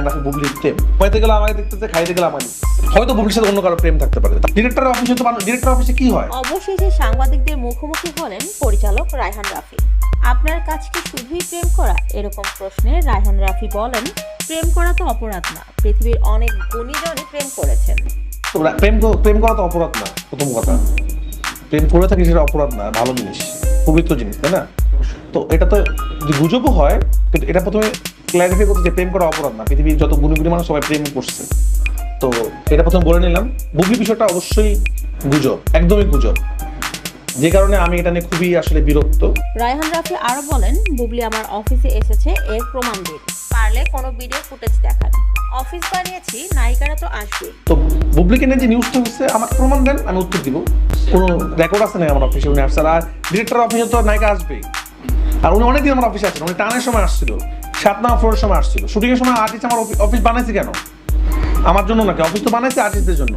রায়ন রাফি বুবলির প্রেম। হয়তো গেলে আমাকে দেখতেছে খাইতে গেলে আমাকে। হয়তো বুবলির সাথে অন্য কারও প্রেম থাকতে পারে। ডিরেক্টর অফিসে তো মানুষ ডিরেক্টর অফিসে কি হয়? অবশেষে সাংবাদিকদের মুখোমুখি হলেন পরিচালক রায়হান রাফি। আপনার কাজ কি শুধুই প্রেম করা এরকম প্রশ্নে রায়হান রাফি বলেন প্রেম করা তো অপরাধ না। পৃথিবীর অনেক গুণীজনই প্রেম করেছেন। প্রেম প্রেম করা তো অপরাধ না প্রথম কথা। প্রেম করে থাকি সেটা অপরাধ না ভালো জিনিস। পবিত্র জিনিস তাই না? তো এটা তো গুজবও হয় কিন্তু এটা প্রথমে ক্ল্যারিফাই করতে যে প্রেম করা অপরাধ না পৃথিবীর যত গুণী গুণী মানুষ সবাই প্রেম করছে। তো এটা প্রথমে বলে নিলাম বুবলি বিষয়টা অবশ্যই গুজব একদমই গুজব। যে কারণে আমি এটা নিয়ে খুবই আসলে বিরক্ত। রায়হান রাফি আরও বলেন বুবলি আমার অফিসে এসেছে এর প্রমাণ দিন। পারলে কোনো ভিডিও ফুটেজ দেখান। অফিস বানিয়েছি নায়িকারা তো আসবেই তো বুবলিকে নিয়ে যে নিউজটা হচ্ছে আমাকে প্রমাণ দেন আমি উত্তর দিব। কোনো রেকর্ড আছে না আমার অফিসে উনি আসছে আর ডিরেক্টর অফিসে তো নায়িকা আসবেই। আর উনি অনেকদিন আমার অফিসে আছেন উনি টানের সময় আসছিল। সাত নাম ফ্লোরের সময় আসছিল। শুটিংয়ের সময় আর্টিস্ট আমার অফিস বানাইছে কেন? আমার জন্য নাকি? অফিস তো বানাইছে আর্টিস্টদের জন্য।